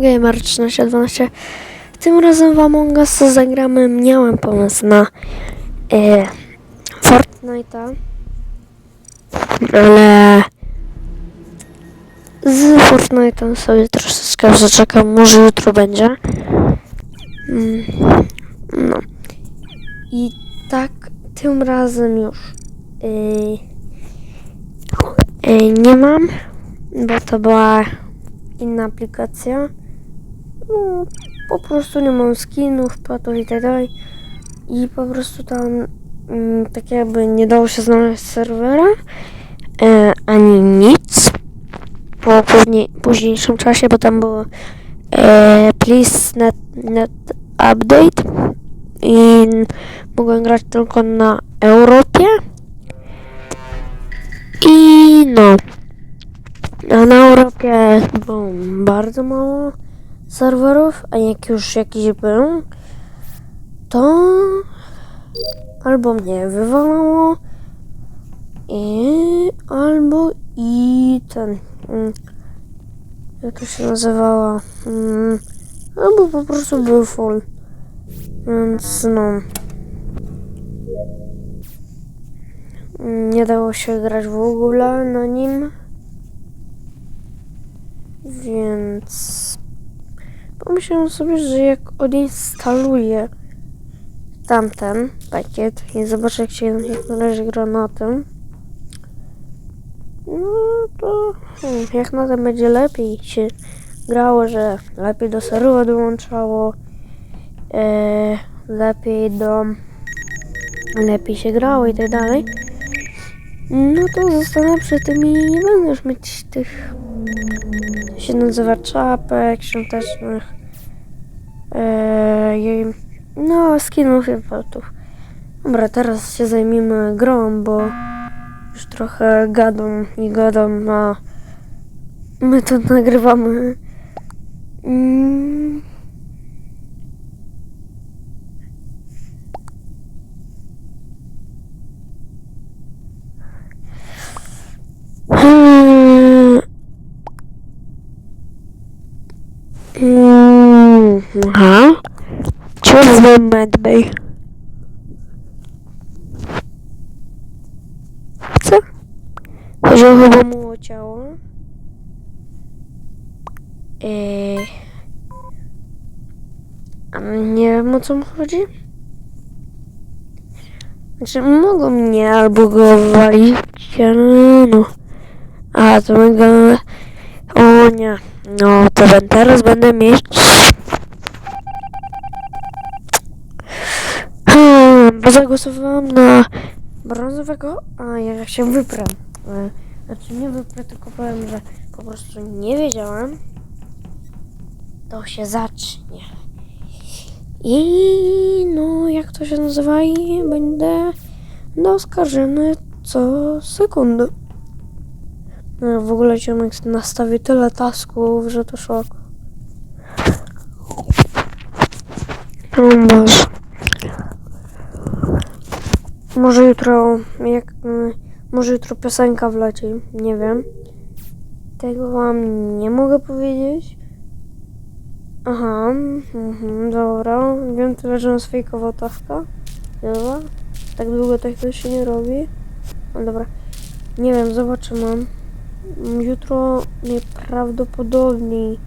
Gamer 1312. Tym razem w Among Us zagramy. Miałem pomysł na e, Fortnite'a, ale z Fortnite'em sobie troszeczkę zaczekam. Może jutro będzie. Mm, no. I tak tym razem już y, y, nie mam, bo to była inna aplikacja. No, po prostu nie mam skinów, patów i tak dalej. I po prostu tam mm, tak jakby nie dało się znaleźć serwera e, ani nic. Po później, późniejszym czasie, bo tam było e, please net, net update. I mogłem grać tylko na Europie. I no. A na Europie było bardzo mało serwerów, a jak już jakiś był, to albo mnie wywalało i albo i ten mm, jak to się nazywało mm, albo po prostu był full więc no. Nie dało się grać w ogóle na nim więc pomyślałem sobie, że jak odinstaluję tamten pakiet i zobaczę jak się jak na razie gra na tym no to hmm, jak na tym będzie lepiej się grało, że lepiej do serwa dołączało e, lepiej do lepiej się grało i tak dalej. No to zostanę przy tym i nie będę już mieć tych się nazywa czapek świątecznych Eee, no, skinów i patów. Dobra, teraz się zajmiemy grą, bo już trochę gadam i gadam, a my to nagrywamy. Mm. Hmm. Mm, Aha. Choose the medbay. Co? Chodzi o chyba mu o ciało. Eee. Nie wiem o co mu chodzi. Znaczy mogą mnie albo go walić, ale no. A to my go... O nie. No to teraz będę mieć... Hmm, bo zagłosowałam na brązowego, a ja się wyprę. E, Znaczy nie wyprę, tylko powiem, że po prostu nie wiedziałem. To się zacznie. I no, jak to się nazywa? I będę oskarżony co sekundę. No, w ogóle ziomek nastawi tyle tasków, że to szok. O Boże. Może jutro, jak, y, może jutro piosenka wleci, nie wiem. Tego wam nie mogę powiedzieć. Aha, mhm, dobra. Wiem tyle, że on sfejkował taska. Dobra. Tak długo tak to się nie robi. No dobra. Nie wiem, zobaczymy. Mm, Jutro najprawdopodobniej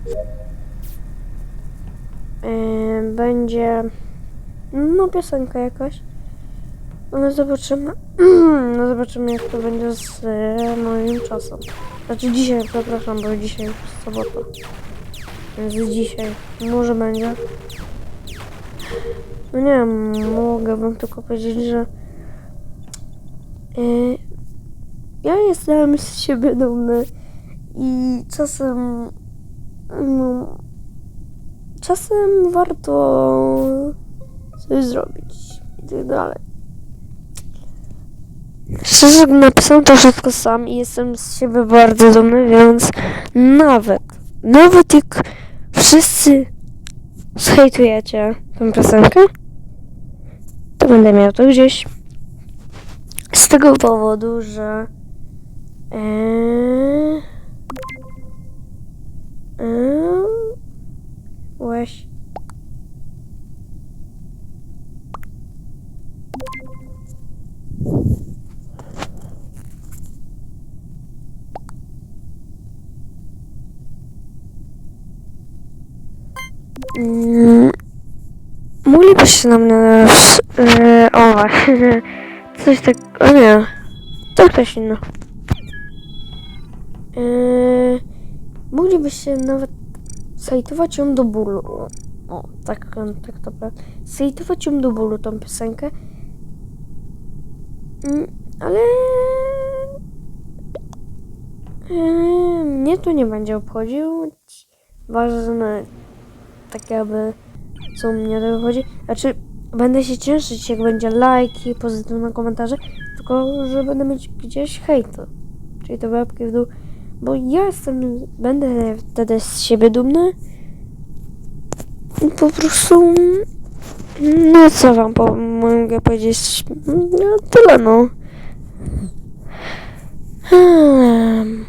będzie no piosenka jakaś. No zobaczymy. No zobaczymy jak to będzie z e, moim czasem. Znaczy dzisiaj, przepraszam, bo dzisiaj jest sobota. Więc dzisiaj. Może będzie. No nie wiem, mogłabym tylko powiedzieć, że e, ja jestem z siebie dumny i czasem no, czasem warto coś zrobić i tak dalej. Szczerze napisałem to wszystko sam i jestem z siebie bardzo dumny, więc nawet, nawet jak wszyscy zhejtujecie tę piosenkę, to będę miał to gdzieś. Z tego powodu, że Eee, eee, Weź. Mm, Moglibyście na mnie. Yy, o właśnie, coś tak... O nie, to ktoś inny. Yy, moglibyście nawet sajtować ją do bólu. O, tak, tak to powiem. Sajtować ją do bólu, tą piosenkę. Mm, ale... Yy, mnie to nie będzie obchodził. Ważne tak jakby co mnie to wychodzi. Znaczy, będę się cieszyć, jak będzie lajki, pozytywne komentarze, tylko że będę mieć gdzieś hejt. Czyli te łapki w dół. Bo ja jestem, będę wtedy z siebie dumny. Po prostu, no co wam po, mogę powiedzieć? No tyle no. Hmm.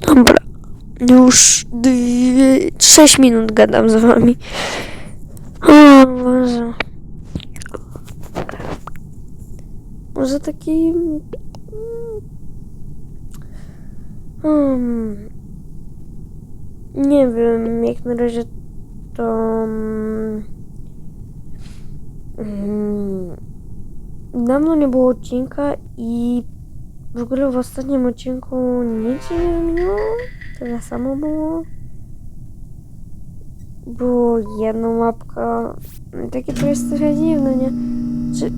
Dobra. Już dwie, 6 minut gadam z wami. O Boże. Hmm, jak na razie to... Hmm, dawno nie było odcinka i w ogóle w ostatnim odcinku nic się nie zmieniło. Tyle samo było. Było jedna łapka. Takie to jest trochę dziwne, nie?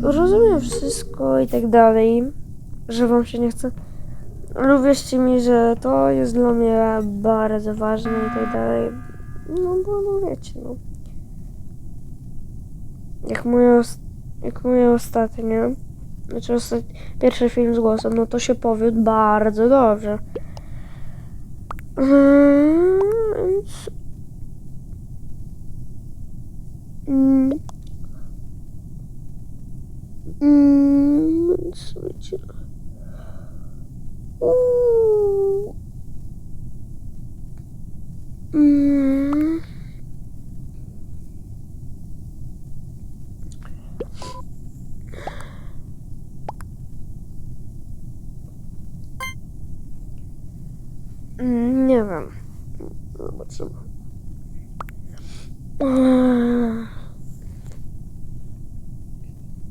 Rozumiem wszystko i tak dalej, że wam się nie chce. Ale mi, że to jest dla mnie bardzo ważne i tak dalej. No bo no wiecie, no. Jak moje, jak moje ostatnie, znaczy ostat... pierwszy film z głosem, no to się powiódł bardzo dobrze. Mm, Więc... Mm, więc wiecie. Uuu. Mm. Mm, Nie wiem. Zobaczymy.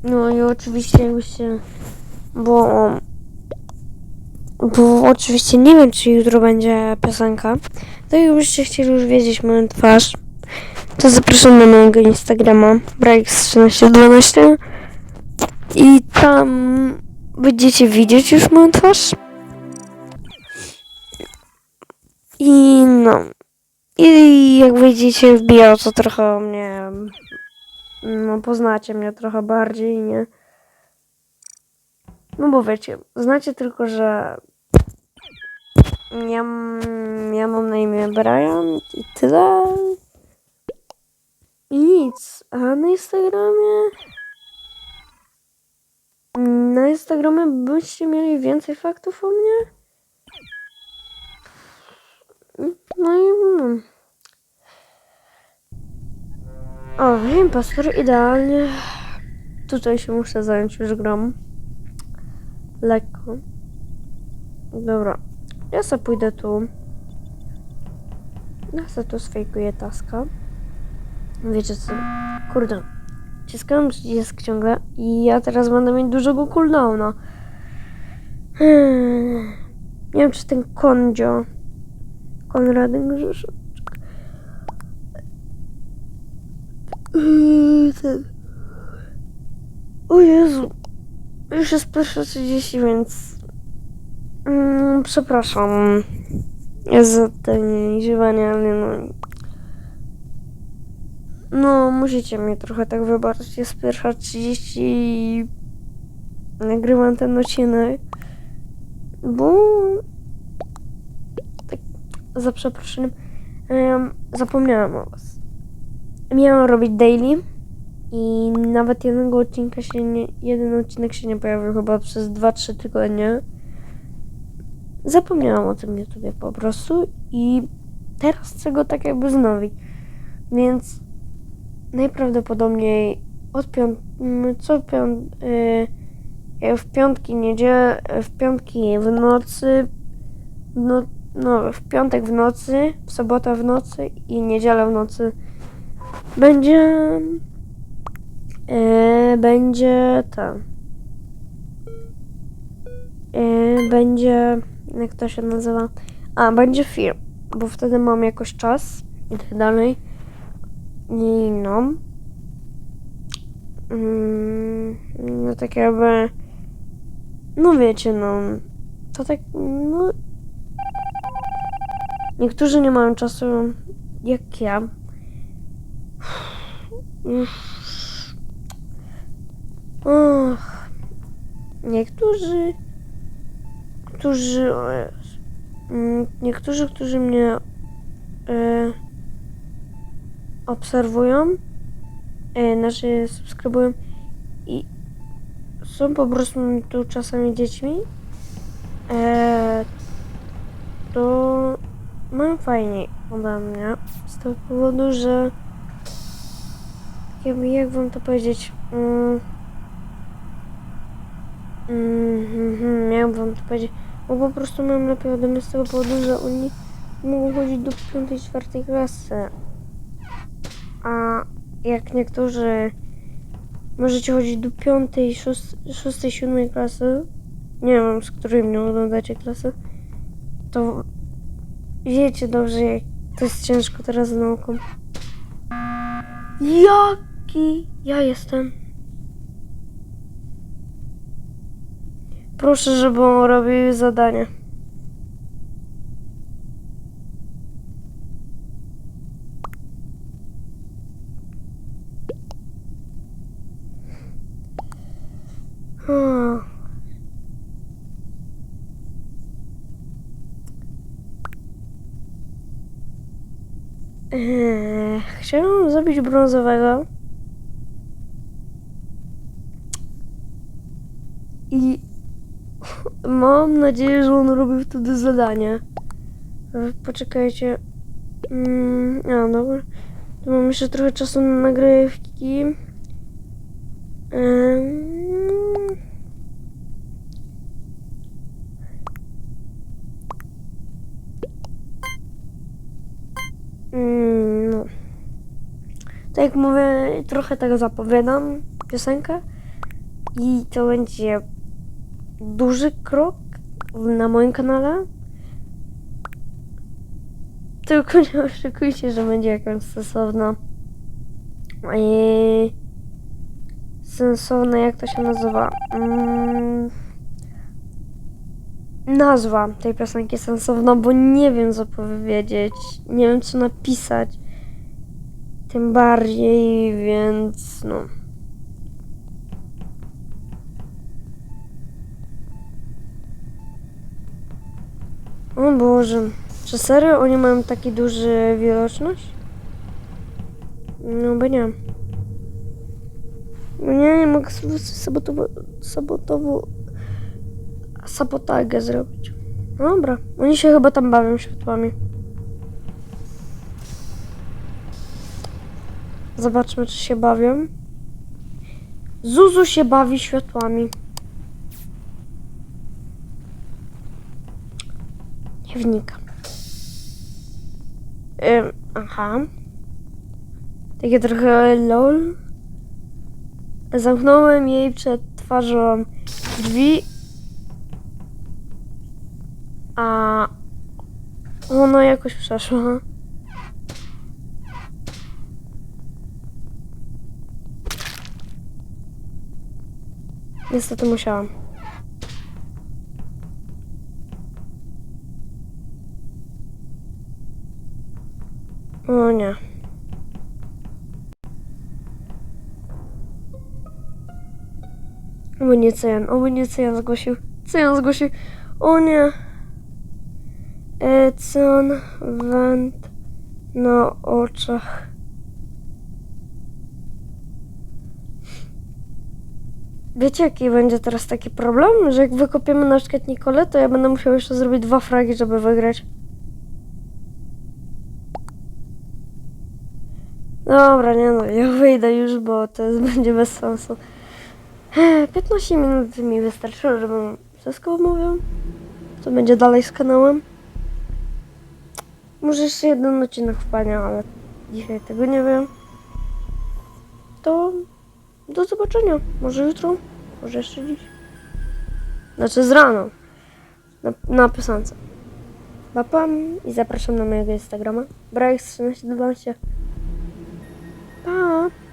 No i oczywiście jakbyście... Bo... Bo oczywiście nie wiem, czy jutro będzie piosenka. To jakbyście chcieli już wiedzieć moją twarz, to zapraszam na mojego Instagrama Breaks1312 i tam będziecie widzieć już moją twarz. I no. I jak wyjdziecie w bio, to trochę mnie. No, poznacie mnie trochę bardziej, nie? No bo wiecie, znacie tylko, że. Ja, ja mam na imię Brian i tyle. I nic. A na Instagramie. Na Instagramie byście mieli więcej faktów o mnie? No i no. O, impostor idealnie. Tutaj się muszę zająć już gram. Lekko. Dobra. Ja sobie pójdę tu. Ja sobie tu sfejkuję taska. Wiecie co? Kurde. Ciskałem przycisk ciągle i ja teraz będę mieć dużego cooldowna. Hmm. Nie wiem, czy ten kondzio Konrady Grzyszek. Yy, ten. O Jezu. Już jest pierwsza 30, więc... Mm, przepraszam. Za te nieźwanie, ale no... No, musicie mnie trochę tak wybaczyć. Jest pierwsza 30 i... Nagrywam ten odcinek. Bo za przeproszeniem, em, zapomniałam o was. Miałam robić daily i nawet jednego odcinka się nie, jeden odcinek się nie pojawił chyba przez 2-3 tygodnie. zapomniałam o tym YouTubie po prostu i teraz chcę go tak jakby znowić. Więc najprawdopodobniej od piąt... mm, co piąt... y, w piątki, niedzielę, w piątki w nocy, no, no w piątek w nocy, w sobotę w nocy i niedzielę w nocy będzie y, będzie ten y, będzie jak to się nazywa? A będzie film, bo wtedy mam jakoś czas i tak dalej. I no. Mm, no tak jakby no wiecie no. To tak no. Niektórzy nie mają czasu jak ja Och, niektórzy, którzy. Mm, niektórzy, którzy mnie e, obserwują, e, znaczy subskrybują i są po prostu tu czasami dziećmi, e, to mam fajniej ode mnie z tego powodu, że jakby, jak wam to powiedzieć, mm, mm, miałem wam to powiedzieć, bo po prostu mam lepiej ode z tego powodu, że oni mogą chodzić do 5-4 klasy. A jak niektórzy możecie chodzić do 5, 6, 7 klasy, nie wiem z której mnie oglądacie klasy, to wiecie dobrze, jak to jest ciężko teraz z nauką. Jaki ja jestem? Proszę, żeby on robił zadanie. Hmm. Eee, zrobić brązowego. I mam nadzieję, że on robi wtedy zadanie. E, Poczekajcie. Mm, a, dobra. To mam jeszcze trochę czasu na nagrywki. Em, Mm, no. Tak jak mówię, trochę tego zapowiadam, piosenkę. I to będzie duży krok na moim kanale. Tylko nie oczekujcie, że będzie jakaś sensowna. Eee, sensowna, jak to się nazywa? Mm, nazwa tej piosenki sensowna, bo nie wiem co powiedzieć, nie wiem co napisać. Tym bardziej, więc no. O Boże, czy serio oni mają taki duży widoczność? No bo nie. No nie, nie mogę sobie sabotowo, sabotowo, sabotagę zrobić. No Dobra, oni się chyba tam bawią światłami. Zobaczmy, czy się bawią. Zuzu się bawi światłami. Wnikam. Ym, aha. Takie trochę lol. Zamknąłem jej przed twarzą drzwi. A ona jakoś przeszła. Niestety musiałam. O nie. Oby nie Cyjan, oby nie Cyjan zgłosił. Cyjan zgłosił. O nie. Econ węd na oczach. wiecie jaki będzie teraz taki problem? Że jak wykopiemy na przykład Nikolę, to ja będę musiał jeszcze zrobić dwa fragi, żeby wygrać. Dobra, nie no, ja wyjdę już, bo to jest, będzie bez sensu. 15 minut mi wystarczyło, żebym wszystko omówił. Co będzie dalej z kanałem? Może jeszcze jeden odcinek wpadnie, ale dzisiaj tego nie wiem. To do zobaczenia. Może jutro, może jeszcze dziś. Znaczy z rano. Na, na pisance. Papam i zapraszam na mojego Instagrama. Brajek1312. 爸。